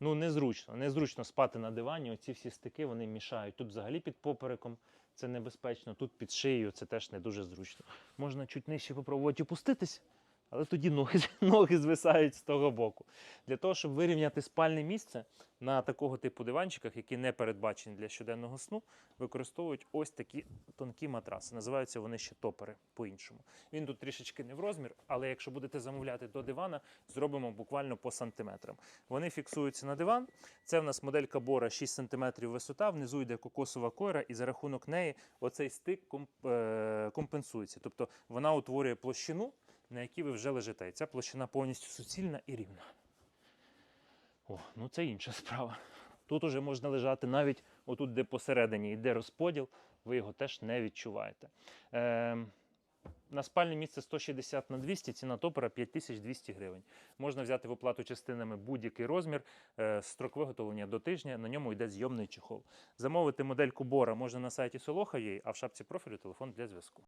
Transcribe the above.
Ну, незручно. Незручно спати на дивані. Оці всі стики вони мішають. Тут взагалі під попереком це небезпечно, тут під шиєю це теж не дуже зручно. Можна чуть нижче попробувати опуститись, але тоді ноги, ноги звисають з того боку. Для того, щоб вирівняти спальне місце на такого типу диванчиках, які не передбачені для щоденного сну, використовують ось такі тонкі матраси. Називаються вони ще топери по-іншому. Він тут трішечки не в розмір, але якщо будете замовляти до дивана, зробимо буквально по сантиметрам. Вони фіксуються на диван. Це в нас моделька Бора 6 см висота, внизу йде кокосова койра, і за рахунок неї оцей стик е, компенсується. Тобто вона утворює площину, на якій ви вже лежите. І ця площина повністю суцільна і рівна. О, ну це інша справа. Тут уже можна лежати навіть отут, де посередині йде розподіл, ви його теж не відчуваєте. Е, на спальне місце 160 на 200, ціна топора 5200 гривень. Можна взяти в оплату частинами будь-який розмір, е, строк виготовлення до тижня, на ньому йде зйомний чехол. Замовити модельку Бора можна на сайті Soloha.ua, а в шапці профілю телефон для зв'язку.